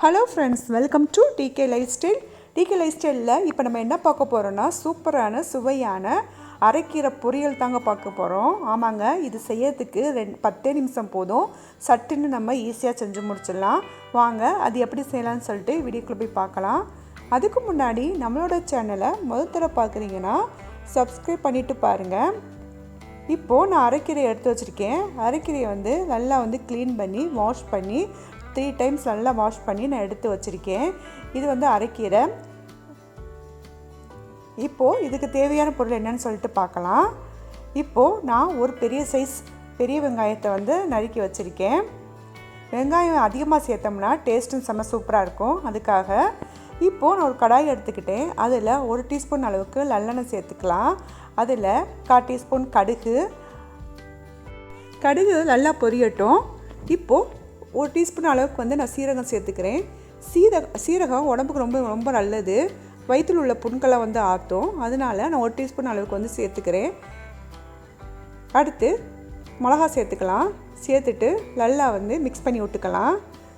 Hello friends welcome to D K life style D K life ஸ்டைலில் இப்போ நம்ம என்ன பார்க்க போகிறோன்னா சூப்பரான சுவையான அரைக்கீரை பொரியல் தாங்க பார்க்க போகிறோம் ஆமாங்க இது செய்யறதுக்கு ரெண்டு பத்தே நிமிஷம் போதும். சட்டுன்னு நம்ம ஈஸியாக செஞ்சு முடிச்சிடலாம். வாங்க அது எப்படி செய்யலாம்னு சொல்லிட்டு வீடியோக்குள்ளே போய் பார்க்கலாம். அதுக்கு முன்னாடி நம்மளோட சேனலை முதல் தடவை பார்க்குறீங்கன்னா சப்ஸ்கிரைப் பண்ணிவிட்டு பாருங்கள் இப்போது நான் அரைக்கீரை எடுத்து வச்சுருக்கேன். அரைக்கீரையை வந்து நல்லா வந்து க்ளீன் பண்ணி வாஷ் பண்ணி த்ரீ டைம்ஸ் நல்லா வாஷ் பண்ணி நான் எடுத்து வச்சுருக்கேன். இது வந்து அரைக்கீரை. இப்போது இதுக்கு தேவையான பொருள் என்னன்னு சொல்லிட்டு பார்க்கலாம். இப்போது நான் ஒரு பெரிய சைஸ் பெரிய வெங்காயத்தை வந்து நறுக்கி வச்சுருக்கேன். வெங்காயம் அதிகமாக சேர்த்தோம்னா டேஸ்ட்டும் செம்ம சூப்பராக இருக்கும். அதுக்காக இப்போது நான் ஒரு கடாய் எடுத்துக்கிட்டேன். அதில் ஒரு டீஸ்பூன் அளவுக்கு நல்லெண்ணெய் சேர்த்துக்கலாம். அதில் கால் டீஸ்பூன் கடுகு. கடுகு நல்லா பொரியட்டும். இப்போது ஒரு டீஸ்பூன் அளவுக்கு வந்து நான் சீரகம் சேர்த்துக்கிறேன். சீரக சீரகம் உடம்புக்கு ரொம்ப ரொம்ப நல்லது. வயிற்றில் உள்ள புண்களை வந்து ஆற்றும் அதனால நான் ஒரு டீஸ்பூன் அளவுக்கு வந்து சேர்த்துக்கிறேன். அடுத்து மிளகா சேர்த்துக்கலாம். சேர்த்துட்டு நல்லா வந்து மிக்ஸ் பண்ணி விட்டுக்கலாம்.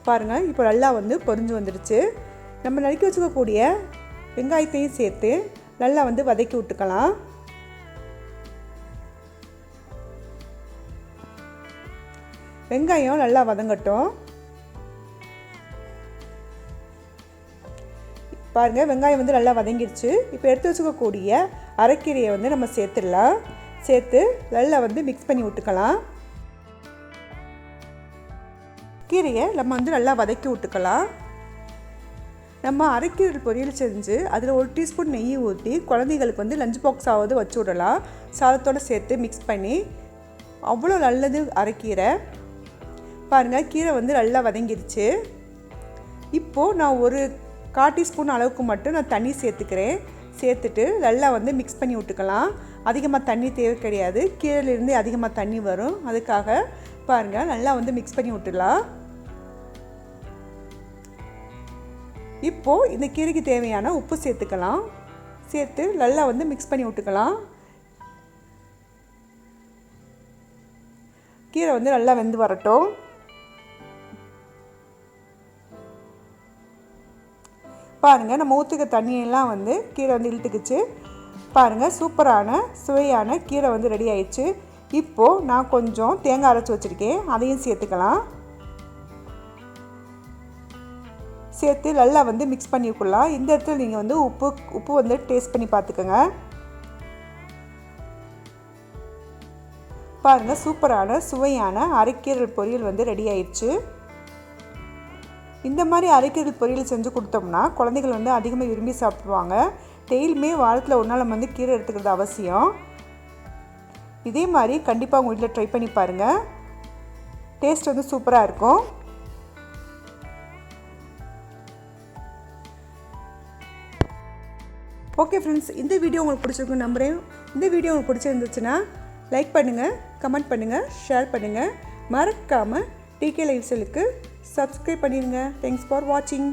பாருங்கள் இப்போ நல்லா வந்து பொரிஞ்சு வந்துடுச்சு நம்ம நறுக்கி வச்சுக்கக்கூடிய வெங்காயத்தையும் சேர்த்து நல்லா வந்து வதக்கி விட்டுக்கலாம். வெங்காயம் நல்லா வதங்கட்டும். பாருங்கள் வெங்காயம் வந்து நல்லா வதங்கிடுச்சு இப்போ எடுத்து வச்சுக்கக்கூடிய அரைக்கீரையை வந்து நம்ம சேர்த்துடலாம். சேர்த்து நல்லா வந்து மிக்ஸ் பண்ணி விட்டுக்கலாம். கீரையை நம்ம வந்து நல்லா வதக்கி விட்டுக்கலாம். நம்ம அரைக்கீரை பொரியல் செஞ்சு அதில் ஒரு டீஸ்பூன் நெய் ஊற்றி குழந்தைகளுக்கு வந்து லஞ்ச் பாக்ஸாவது வச்சு விடலாம். சாதத்தோடு சேர்த்து மிக்ஸ் பண்ணி. அவ்வளோ நல்லது அரைக்கீரை. பாருங்கள் கீரை வந்து நல்லா வதங்கிருச்சு. இப்போது நான் ஒரு கால் டீஸ்பூன் அளவுக்கு மட்டும் நான் தண்ணி சேர்த்துக்கிறேன். சேர்த்துட்டு நல்லா வந்து மிக்ஸ் பண்ணி விட்டுக்கலாம். அதிகமாக தண்ணி தேவை கிடையாது. கீரையிலேருந்து அதிகமாக தண்ணி வரும். அதுக்காக பாருங்கள் நல்லா வந்து மிக்ஸ் பண்ணி விட்டுடலாம். இப்போது இந்த கீரைக்கு தேவையான உப்பு சேர்த்துக்கலாம். சேர்த்து நல்லா வந்து மிக்ஸ் பண்ணி விட்டுக்கலாம். கீரை வந்து நல்லா வெந்து வரட்டும். பாருங்கள் நம்ம ஊற்றுக்க தண்ணியெல்லாம் வந்து கீரை வந்து இழுத்துக்குச்சு. பாருங்கள் சூப்பரான சுவையான கீரை வந்து ரெடி ஆயிடுச்சு. இப்போது நான் கொஞ்சம் தேங்காய் அரைச்சி வச்சுருக்கேன். அதையும் சேர்த்துக்கலாம். சேர்த்து நல்லா வந்து மிக்ஸ் பண்ணிக்கலாம் இந்த இடத்துல நீங்கள் வந்து உப்பு உப்பு வந்து டேஸ்ட் பண்ணி பார்த்துக்கோங்க. பாருங்கள் சூப்பரான சுவையான அரைக்கீரல் பொரியல் வந்து ரெடி ஆயிடுச்சு. இந்த மாதிரி அரைக்கீரல் பொரியல் செஞ்சு கொடுத்தோம்னா குழந்தைகள் வந்து அதிகமாக விரும்பி சாப்பிடுவாங்க. டெய்லியுமே வாரத்தில் ஒரு நாள் நம்ம வந்து கீரை எடுத்துக்கிறது அவசியம். இதே மாதிரி கண்டிப்பாக உங்கள் வீட்டில் ட்ரை பண்ணி பாருங்கள் டேஸ்ட் வந்து சூப்பராக இருக்கும். ஓகே ஃப்ரெண்ட்ஸ் இந்த வீடியோ உங்களுக்கு பிடிச்சிருக்குன்னு நம்புகிறேன் இந்த வீடியோ உங்களுக்கு பிடிச்சிருந்துச்சுன்னா லைக் பண்ணுங்கள் கமெண்ட் பண்ணுங்கள் ஷேர் பண்ணுங்கள் மறக்காமல் டிகே லைஃப் சப்ஸ்கிரைப் பண்ணிடுங்க தேங்க்ஸ் ஃபார் வாட்சிங்